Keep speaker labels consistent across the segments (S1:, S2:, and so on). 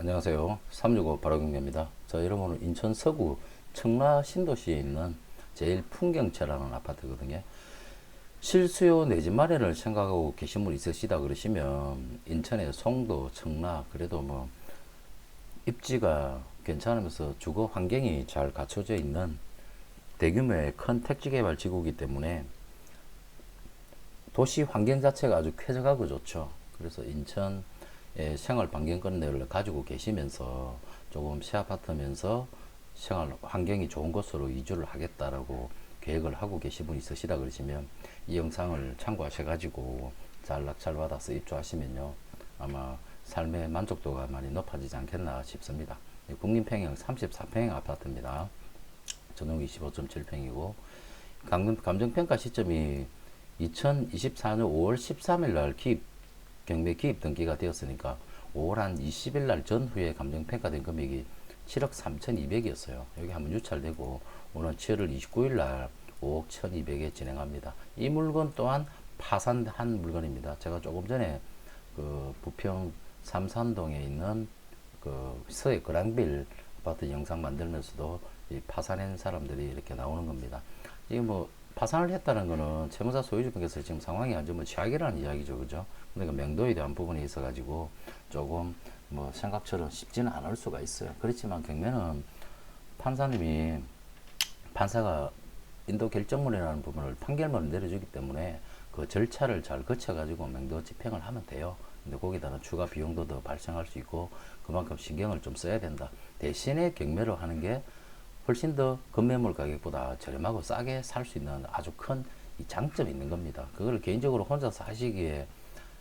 S1: 안녕하세요. 365 바로경입니다. 자, 여러분은 인천 서구 청라 신도시에 있는 제일 풍경채라는 아파트거든요. 실수요 내집 마련을 생각하고 계신 분 있으시다 그러시면 인천의 송도, 청라 그래도 뭐 입지가 괜찮으면서 주거 환경이 잘 갖춰져 있는 대규모의 큰 택지 개발 지구이기 때문에 도시 환경 자체가 아주 쾌적하고 좋죠. 그래서 인천의 생활 반경권을 가지고 계시면서 조금 새 아파트면서 생활 환경이 좋은 곳으로 이주를 하겠다라고 계획을 하고 계신 분 있으시다 그러시면 이 영상을 참고하셔가지고 잘 낙찰 받아서 입주하시면요 아마 삶의 만족도가 많이 높아지지 않겠나 싶습니다. 이 국민평형 34평형 아파트입니다. 전용 25.7평이고 감정, 감정평가 시점이 2024년 5월 13일 날 기입 경매 기입 등기가 되었으니까 5월 한 20일 날 전후에 감정 평가된 금액이 7억 3,200이었어요. 여기 한번 유찰되고 오늘 7월 29일 날 5억 1,200에 진행합니다. 이 물건 또한 파산한 물건입니다. 제가 조금 전에 그 부평 삼산동에 있는 그 서해 그랑빌 아파트 영상 만들면서도 이 파산한 사람들이 이렇게 나오는 겁니다. 이게 뭐 파산을 했다는 거는 채무자 소유주분께서 지금 상황이 아주 뭐 최악이라는 이야기죠, 그죠? 그러니까 명도에 대한 부분이 있어 가지고 조금 뭐 생각처럼 쉽지는 않을 수가 있어요. 그렇지만 경매는 판사님이 판사가 인도 결정문이라는 부분을 판결문을 내려주기 때문에 그 절차를 잘 거쳐가지고 명도 집행을 하면 돼요. 근데 거기다가 추가 비용도 더 발생할 수 있고 그만큼 신경을 좀 써야 된다. 대신에 경매를 하는 게 훨씬 더 건매물 가격보다 저렴하고 싸게 살 수 있는 아주 큰이 장점이 있는 겁니다. 그걸 개인적으로 혼자서 하시기에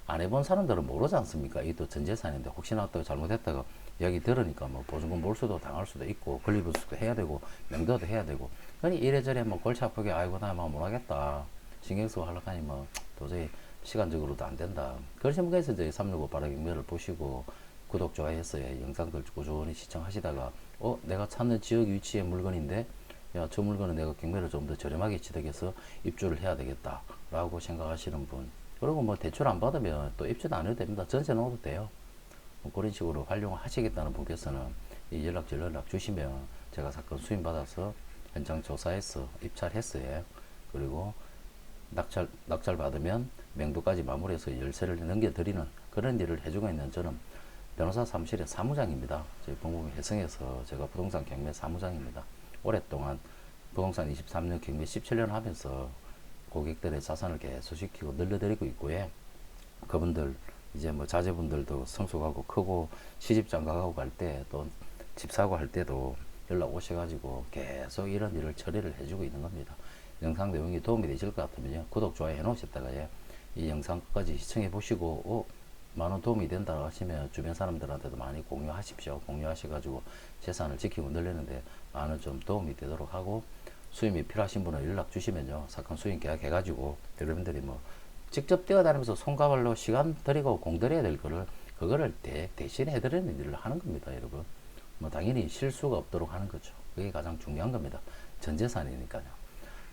S1: 안 해본 사람들은 모르지 않습니까? 이게 또 전재산인데 혹시나 또 잘못했다가 이야기 들으니까 뭐 보증금 몰수도 당할 수도 있고 권리부수도 해야 되고 명도도 해야 되고 그러니 이래저래 뭐 골치 아프게 아이고 나뭐 못하겠다 신경 쓰고 하려고 하니 뭐 도저히 시간적으로도 안 된다. 그러신 분께서 이제 365 바라경매를 보시고 구독, 좋아해서 영상들 꾸준히 시청하시다가 어 내가 찾는 지역 위치의 물건인데 야 저 물건은 내가 경매를 좀 더 저렴하게 취득해서 입주를 해야 되겠다 라고 생각하시는 분 그리고 뭐 대출 안 받으면 또 입주도 안 해도 됩니다. 전세 넣어도 돼요. 뭐 그런 식으로 활용을 하시겠다는 분께서는 이 연락처 연락 주시면 제가 사건 수임 받아서 현장 조사해서 입찰했어요. 그리고 낙찰 낙찰 받으면 명도까지 마무리해서 열쇠를 넘겨드리는 그런 일을 해주고 있는 저는 변호사 사무실의 사무장입니다. 저희 법무부 해성에서 제가 부동산 경매 사무장입니다. 오랫동안 부동산 23년 경매 17년 하면서 고객들의 자산을 계속 시키고 늘려드리고 있고요. 그분들 이제 뭐 자제분들도 성숙하고 크고 시집 장가가고 갈 때 또 집 사고 할 때도 연락 오셔가지고 계속 이런 일을 처리를 해주고 있는 겁니다. 영상 내용이 도움이 되실 것 같으면요 구독 좋아요 해놓으셨다가 예, 이 영상 끝까지 시청해 보시고 어, 많은 도움이 된다 하시면 주변 사람들한테도 많이 공유하십시오. 공유하셔가지고 재산을 지키고 늘리는데 많은 좀 도움이 되도록 하고 수임이 필요하신 분은 연락 주시면요. 사건 수임 계약 해가지고 여러분들이 뭐 직접 뛰어다니면서 손가발로 시간 들이고 공 들여야 될 거를 그거를 대, 대신 해드리는 일을 하는 겁니다 여러분. 뭐 당연히 실수가 없도록 하는 거죠. 그게 가장 중요한 겁니다. 전 재산이니까요.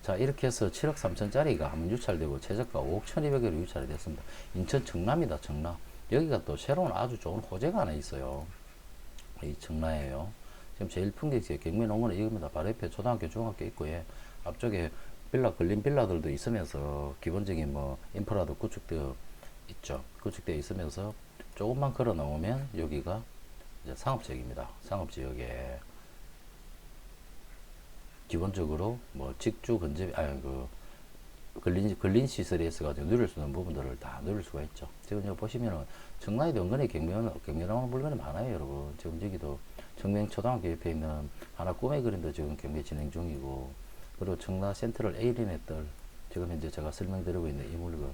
S1: 자 이렇게 해서 7억 3천짜리가 한번 유찰되고 최저가 5억 1200원으로 유찰이 됐습니다. 인천 청라입니다 청라 여기가 또 새로운 아주 좋은 호재가 하나 있어요 이 청라예요 지금 제일 풍경지역 경매농원은 이겁니다. 바로 옆에 초등학교, 중학교 있고, 예. 앞쪽에 빌라, 걸린 빌라들도 있으면서 기본적인 뭐 인프라도 구축되어 있죠. 구축되어 있으면서 조금만 걸어 나오면 여기가 상업지역입니다. 상업지역에 기본적으로 뭐 직주 건접, 아니 그 걸린, 걸린 시설이 있어가지고 누릴 수 있는 부분들을 다 누릴 수가 있죠. 지금 여기 보시면은 청라에도 은근히 경매, 경매 나오는 물건이 많아요, 여러분. 지금 여기도 청명 초등학교 옆에 있는 하나 꿈의 그림도 지금 경매 진행 중이고, 그리고 청라 센트럴 A림의 뜰, 지금 현재 제가 설명드리고 있는 이 물건,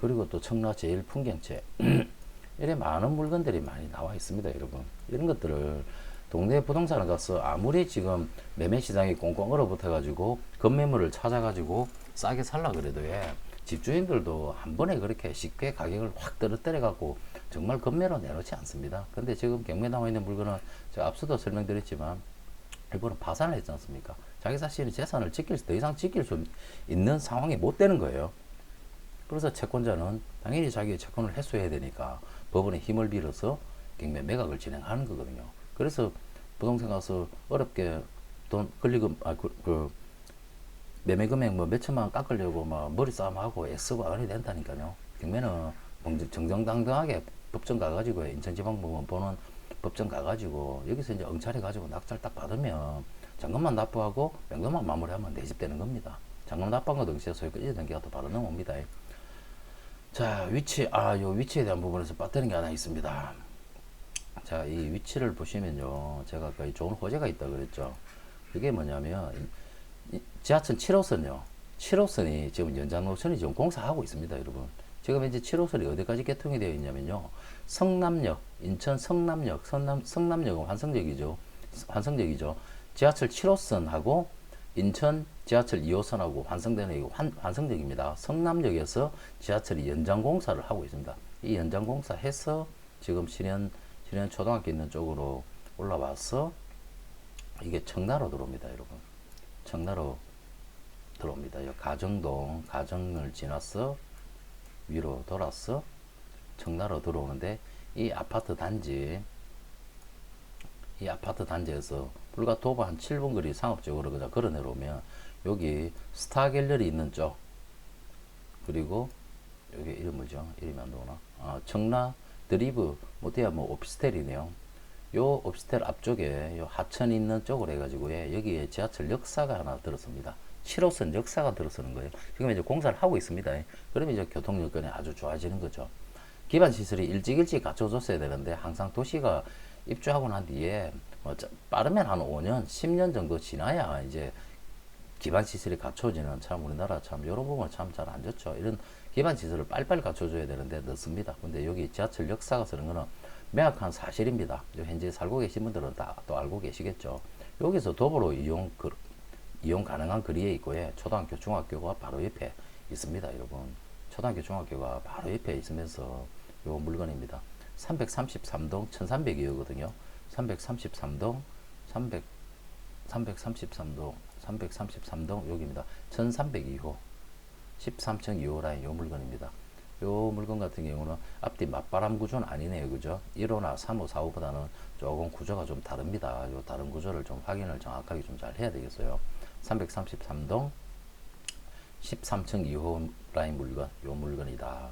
S1: 그리고 또 청라 제일 풍경채, 이래 많은 물건들이 많이 나와 있습니다, 여러분. 이런 것들을 동네 부동산을 가서 아무리 지금 매매 시장이 꽁꽁 얼어붙어가지고 건매물을 찾아가지고 싸게 살라 그래도 예, 집주인들도 한 번에 그렇게 쉽게 가격을 확 떨어뜨려 갖고 정말 건매로 내놓지 않습니다. 근데 지금 경매 나와 있는 물건은 제가 앞서도 설명드렸지만 일본은 파산을 했지 않습니까? 자기 자신의 재산을 지킬 수, 더 이상 지킬 수 있는 상황이 못 되는 거예요. 그래서 채권자는 당연히 자기의 채권을 해소해야 되니까 법원의 힘을 빌어서 경매 매각을 진행하는 거거든요. 그래서 부동산 가서 어렵게 돈 권리금 아 그 그 매매 금액 뭐 몇천만 원 깎으려고 막 머리 싸움하고 애쓰고 안이 된다니까요. 경매는 정정- 정정당당하게 법정 가가지고 인천지방법원 보는 법정 가가지고 여기서 이제 엉차리 가지고 낙찰 딱 받으면 잔금만 납부하고 명도만 마무리하면 내집 되는 겁니다. 잔금 납부한 거 동시에 소유 끝이 등기가 또 바로 넘어옵니다. 자 위치 아요 위치에 대한 부분에서 빠뜨린 게 하나 있습니다. 자 이 위치를 보시면요 제가 이 좋은 호재가 있다 그랬죠. 그게 뭐냐면 지하철 7호선요. 7호선이 지금 연장 노선이 지금 공사하고 있습니다, 여러분. 지금 이제 7호선이 어디까지 개통이 되어 있냐면요. 성남역, 인천 성남역, 성남, 성남역은 환승역이죠. 환승역이죠. 지하철 7호선하고 인천 지하철 2호선하고 환승되는 이 환, 환승역입니다. 성남역에서 지하철이 연장 공사를 하고 있습니다. 이 연장 공사 해서 지금 신현, 신현 초등학교 있는 쪽으로 올라와서 이게 청나로 들어옵니다, 여러분. 청나로 들어옵니다. 요 가정동, 가정을 지나서 위로 돌아서 청나로 들어오는데 이 아파트 단지, 이 아파트 단지에서 불과 도보 한 7분 거리 상업적으로 그냥 걸어 내려오면 여기 스타 갤러리 있는 쪽 그리고 여기 이름 뭐죠? 이름이 안 나오나? 아, 청라 드리브 뭐대야 뭐 오피스텔이네요. 요 오피스텔 앞쪽에 요 하천 있는 쪽으로 해가지고 예, 여기에 지하철 역사가 하나 들어섭니다. 7호선 역사가 들어서는 거예요. 지금 이제 공사를 하고 있습니다. 그러면 이제 교통 여건이 아주 좋아지는 거죠. 기반 시설이 일찍 일찍 갖춰졌어야 되는데 항상 도시가 입주하고 난 뒤에 뭐 자- 빠르면 한 5년, 10년 정도 지나야 이제 기반 시설이 갖춰지는 참 우리나라 참 이런 부분 참 잘 안 좋죠. 이런 기반 시설을 빨리빨리 갖춰줘야 되는데 늦습니다. 근데 여기 지하철 역사가 쓰는 거는 명확한 사실입니다. 요 현재 살고 계신 분들은 다 또 알고 계시겠죠. 여기서 도보로 이용 그, 이용 가능한 거리에 있고 예, 초등학교, 중학교가 바로 옆에 있습니다, 여러분. 초등학교, 중학교가 바로 옆에 있으면서 요 물건입니다. 333동 1300이거든요. 333동 300 333동 333동 여기입니다. 1302호 13층 2호 라인 요 물건입니다. 요 물건 같은 경우는 앞뒤 맞바람 구조는 아니네요. 그죠? 1호나 3호, 4호보다는 조금 구조가 좀 다릅니다. 요 다른 구조를 좀 확인을 정확하게 좀 잘 해야 되겠어요. 333동 13층 2호 라인 물건 요 물건이다.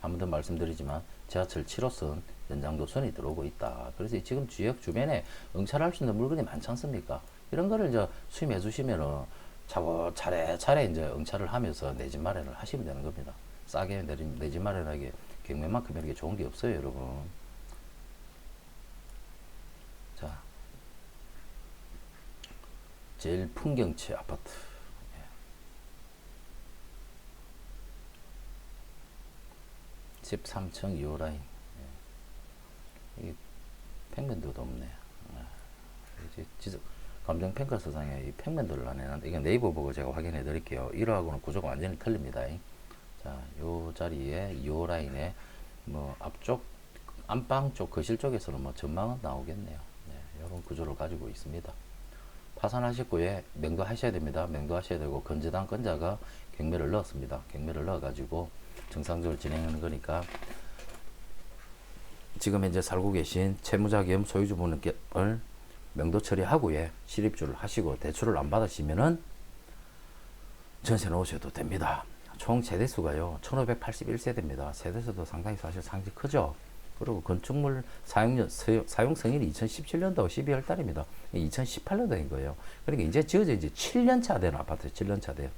S1: 더 말씀드리지만 지하철 7호선 연장도선이 들어오고 있다. 그래서 지금 지역 주변에 응찰할 수 있는 물건이 많지 않습니까? 이런 거를 이제 수임해 주시면은 차고 차례차례 이제 응찰을 하면서 내 집 마련을 하시면 되는 겁니다. 싸게 내집 마련하기 경매만큼 이렇게 좋은 게 없어요, 여러분. 자, 제일 풍경치 아파트. 예. 13층 2호 라인. 예. 이 평면도도 없네. 아, 이제 지적 감정 평가 서상에 이 평면도를 안 해놨는데 이건 네이버 보고 제가 확인해 드릴게요. 1호하고는 구조가 완전히 틀립니다. 자, 요 자리에 2호 라인에 뭐 앞쪽 안방 쪽 거실 쪽에서는 뭐 전망은 나오겠네요. 네, 이런 구조를 가지고 있습니다. 파산하실 후에 맹도하셔야 됩니다. 맹도하셔야 되고 건재당 건자가 경매를 넣었습니다. 경매를 넣어가지고 정상적으로 진행하는 거니까 지금 현재 살고 계신 채무자 겸 소유주분을 명도 처리하고에 실입주를 하시고 대출을 안 받으시면은 전세 놓으셔도 됩니다. 총 세대수가요 1581세대입니다. 세대수도 상당히 사실 상당히 크죠. 그리고 건축물 사용년, 사용 승인이 2017년도 12월 달입니다. 2018년도인 거예요. 그러니까 이제 지어져 이제 7년 차 된 아파트, 7년 차 돼.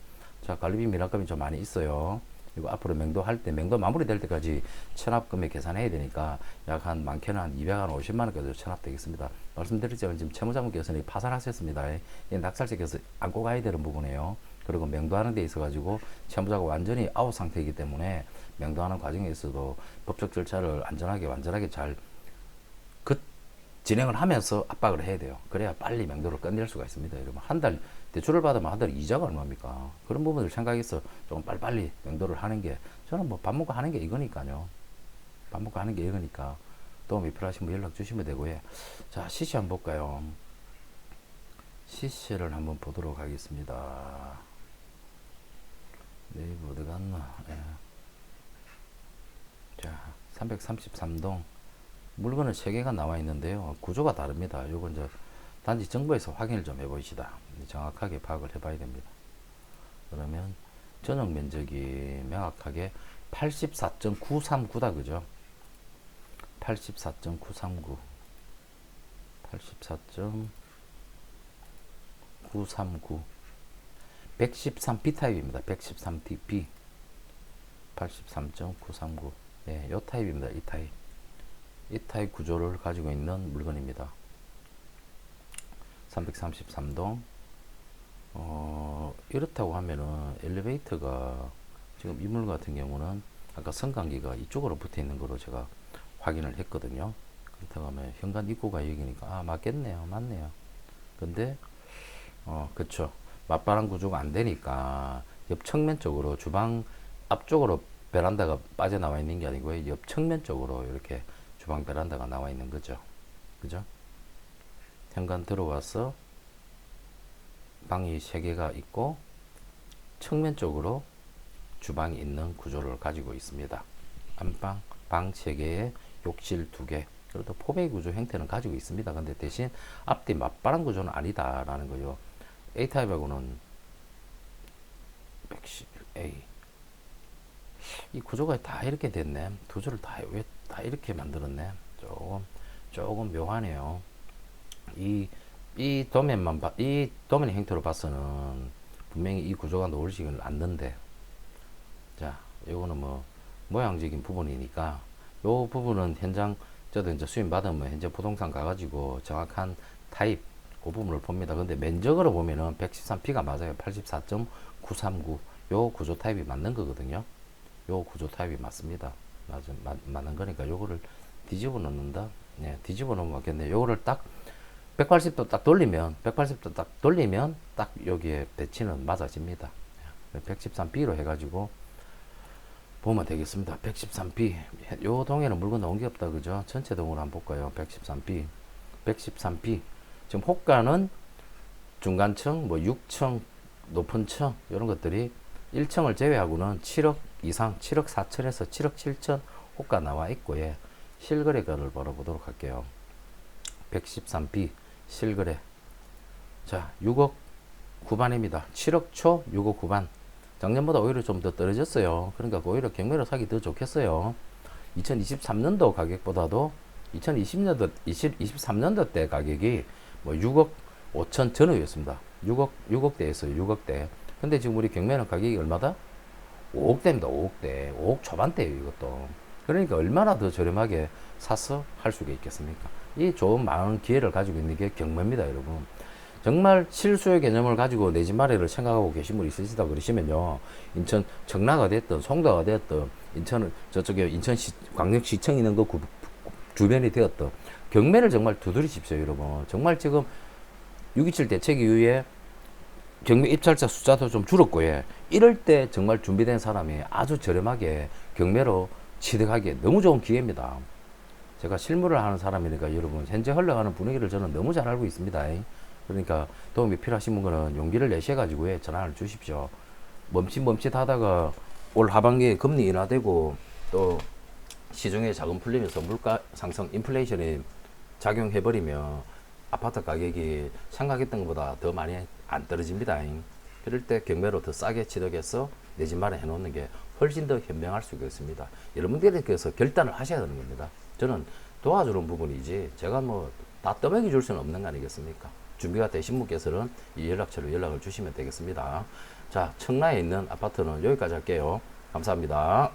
S1: 자, 관리비 미납금이 좀 많이 있어요. 그리고 앞으로 맹도할 때, 맹도 마무리될 때까지 체납금액 계산해야 되니까 약 한 많게는 한 250만 원까지 체납되겠습니다. 말씀드렸지만 지금 채무자분께서는 파산하셨습니다. 이 낙찰자께서 안고 가야 되는 부분이에요. 그리고 맹도하는 데 있어 가지고 채무자가 완전히 아웃 상태이기 때문에 맹도하는 과정에 있어도 법적 절차를 안전하게 완전하게 잘 그 진행을 하면서 압박을 해야 돼요. 그래야 빨리 맹도를 끝낼 수가 있습니다. 여러분 한 달 대출을 받으면 한 달 이자가 얼마입니까? 그런 부분을 생각해서 조금 빨리빨리 맹도를 하는 게 저는 뭐 밥 먹고 하는 게 이거니까요. 밥 먹고 하는 게 이거니까 도움이 필요하시면 연락 주시면 되고요. 자 시시 한번 볼까요? 시시를 한번 보도록 하겠습니다. 네이버 어디 갔나? 예. 자, 333동 물건은 세 개가 나와 있는데요. 구조가 다릅니다. 요건 이제 단지 정보에서 확인을 좀 해보시다. 정확하게 파악을 해봐야 됩니다. 그러면 전용 면적이 명확하게 84.939다 그죠? 84.939 84.939 113B 타입입니다. 113DB 83.939 예, 요 타입입니다. 이 타입 이 타입 구조를 가지고 있는 물건입니다. 333동 어, 이렇다고 하면은 엘리베이터가 지금 이 물건 같은 경우는 아까 선관기가 이쪽으로 붙어 있는 거로 제가 확인을 했거든요. 그렇다고 하면 현관 입구가 여기니까 아 맞겠네요, 맞네요. 근데 어 그쵸 맞바람 구조가 안 되니까 옆 측면 쪽으로 주방 앞쪽으로 베란다가 빠져나와 있는 게 아니고요. 옆 측면 쪽으로 이렇게 주방 베란다가 나와 있는 거죠. 그죠? 현관 들어와서 방이 세 개가 있고 측면 쪽으로 주방이 있는 구조를 가지고 있습니다. 안방 방세 개에 욕실 두 개. 그래도 포베이 구조 형태는 가지고 있습니다. 근데 대신 앞뒤 맞바람 구조는 아니다라는 거요. A 타입하고는 111A 이 구조가 다 이렇게 됐네. 구조를 다 왜 다 이렇게 만들었네. 조금 조금 묘하네요. 이 이 도면만 봐, 이 도면 형태로 봐서는 분명히 이 구조가 놓을지는 않는데, 자, 요거는 뭐 모양적인 부분이니까 요 부분은 현장 저도 이제 수임 받으면 현재 부동산 가가지고 정확한 타입 그 부분을 봅니다. 근데 면적으로 보면은 113P가 맞아요. 84.939. 요 구조 타입이 맞는 거거든요. 요 구조 타입이 맞습니다. 맞은, 맞, 맞는 거니까 요거를 뒤집어 놓는다. 네, 뒤집어 놓으면 맞겠네. 요거를 딱 180도 딱 돌리면 180도 딱 돌리면 딱 여기에 배치는 맞아집니다. 113B로 해가지고 보면 되겠습니다. 113B. 요 동에는 물건 나온 게 없다. 그죠? 전체 동으로 한번 볼까요? 113B. 113B. 지금 호가는 중간층, 뭐 6층, 높은 층, 이런 것들이 1층을 제외하고는 7억 이상, 7억 4천에서 7억 7천 호가 나와 있고, 예. 실거래가를 벌어보도록 할게요. 113B 실거래. 자, 6억 구반입니다. 7억 초, 6억 구반. 작년보다 오히려 좀 더 떨어졌어요. 그러니까 오히려 경매로 사기 더 좋겠어요. 2023년도 가격보다도 2020년도, 20, 23년도 때 가격이 뭐 6억 5천 전후였습니다. 6억, 6억대였어요. 6억대. 근데 지금 우리 경매는 가격이 얼마다? 5억대입니다. 5억대. 5억 초반대예요. 이것도. 그러니까 얼마나 더 저렴하게 사서 할 수가 있겠습니까? 이 좋은 많은 기회를 가지고 있는 게 경매입니다, 여러분. 정말 실수의 개념을 가지고 내 집 마련을 생각하고 계신 분 있으시다 그러시면요. 인천 청라가 됐든 송도가 됐든 인천은 저쪽에 인천시 광역시청 있는 거 구, 주변이 되었든 경매를 정말 두드리십시오, 여러분. 정말 지금 6.27 대책 이후에 경매 입찰자 숫자도 좀 줄었고, 예. 이럴 때 정말 준비된 사람이 아주 저렴하게 경매로 취득하기에 너무 좋은 기회입니다. 제가 실무를 하는 사람이니까 여러분, 현재 흘러가는 분위기를 저는 너무 잘 알고 있습니다. 그러니까 도움이 필요하신 분은 용기를 내셔가지고 예, 전화를 주십시오. 멈칫멈칫 하다가 올 하반기에 금리 인하되고 또 시중에 자금 풀리면서 물가 상승 인플레이션이 작용해버리면 아파트 가격이 생각했던 것보다 더 많이 안 떨어집니다. 그럴 때 경매로 더 싸게 취득해서 내 집 마련 해 놓는 게 훨씬 더 현명할 수가 있습니다. 여러분들께서 결단을 하셔야 되는 겁니다. 저는 도와주는 부분이지 제가 뭐 다 떠먹여 줄 수는 없는 거 아니겠습니까? 준비가 되신 분께서는 이 연락처로 연락을 주시면 되겠습니다. 자, 청라에 있는 아파트는 여기까지 할게요. 감사합니다.